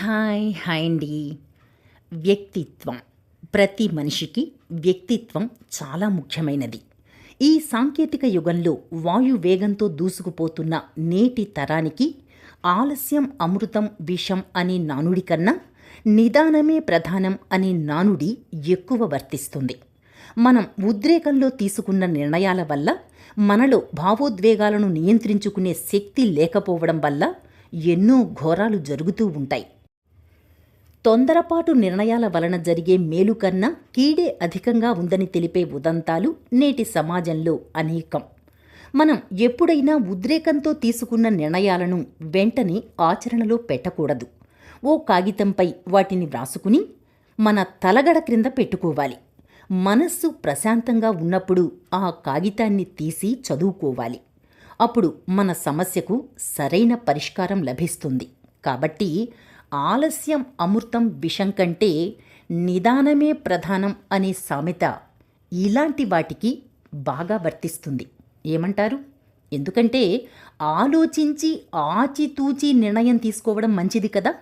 Hi hi అండి. వ్యక్తిత్వం. ప్రతి మనిషికి వ్యక్తిత్వం చాలా ముఖ్యమైనది. ఈ సాంకేతిక యుగంలో వాయు వేగంతో దూసుకుపోతున్న నేటి తరానికి ఆలస్యం అమృతం విషం అనే నానుడి కన్నా నిదానమే ప్రధానం అనే నానుడి ఎక్కువ వర్తిస్తుంది. మనం ఉద్రేకంలో తీసుకున్న నిర్ణయాల వల్ల మనలో భావోద్వేగాలను నియంత్రించుకునే శక్తి లేకపోవడం వల్ల ఎన్నో ఘోరాలు జరుగుతూ ఉంటాయి. తొందరపాటు నిర్ణయాల వలన జరిగే మేలు కన్నా కీడే అధికంగా ఉందని తెలిపే ఉదంతాలు నేటి సమాజంలో అనేకం. మనం ఎప్పుడైనా ఉద్రేకంతో తీసుకున్న నిర్ణయాలను వెంటనే ఆచరణలో పెట్టకూడదు. ఓ కాగితంపై వాటిని వ్రాసుకుని మన తలగడ క్రింద పెట్టుకోవాలి. మనస్సు ప్రశాంతంగా ఉన్నప్పుడు ఆ కాగితాన్ని తీసి చదువుకోవాలి. అప్పుడు మన సమస్యకు సరైన పరిష్కారం లభిస్తుంది. కాబట్టి ఆలస్యం అమృతం విషం కంటే నిదానమే ప్రధానం అనే సామెత ఇలాంటి వాటికి బాగా వర్తిస్తుంది. ఏమంటారు? ఎందుకంటే ఆలోచించి ఆచితూచి నిర్ణయం తీసుకోవడం మంచిది కదా?